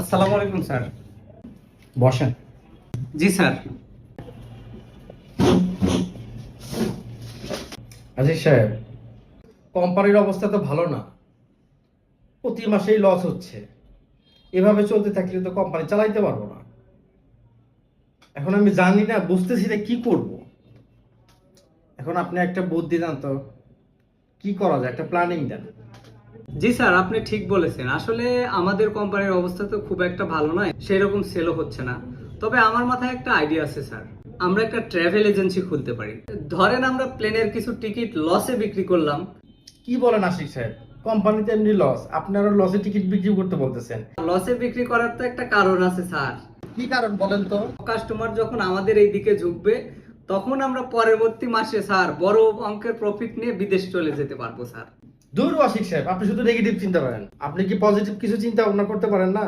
আসসালামু আলাইকুম স্যার। বসেন। জি স্যার। আজিজ সাহেব কোম্পানির অবস্থা তো ভালো না। প্রতি মাসেই লস হচ্ছে। এভাবে চলতে থাকলে তো কোম্পানি চালাইতে পারব না। এখন আমি জানি না বুঝতেছি না কি করব। এখন আপনি একটা বুদ্ধি দেন তো কি করা যায়? একটা প্ল্যানিং দেন। জি স্যার আপনি ঠিক বলেছেন। আসলে আমাদের কোম্পানির অবস্থা তো খুব একটা ভালো নয় সেরকম সেলও হচ্ছে না। তবে আমার মাথায় একটা আইডিয়া আছে স্যার। আমরা একটা ট্রাভেল এজেন্সি খুলতে পারি। ধরেন আমরা প্লেনের কিছু টিকিট লসে বিক্রি করলাম। কি বলেন আশিক সাহেব কোম্পানিতে এমনি লস আপনারা লসে টিকিট বিক্রি করতে বলতেছেন। লসে বিক্রি করার তো একটা কারণ আছে স্যার। কি কারণ বলেন তো? কাস্টমার যখন আমাদের এই দিকে ঝুঁকবে তখন আমরা পরবর্তী মাসে স্যার বড় অঙ্কের প্রফিট নিয়ে বিদেশ চলে যেতে পারব, স্যার। দূর আশিক সাহেব, আপনি শুধু নেগেটিভ চিন্তা করেন। আপনি কি পজিটিভ কিছু চিন্তা ভাবনা করতে পারেন না?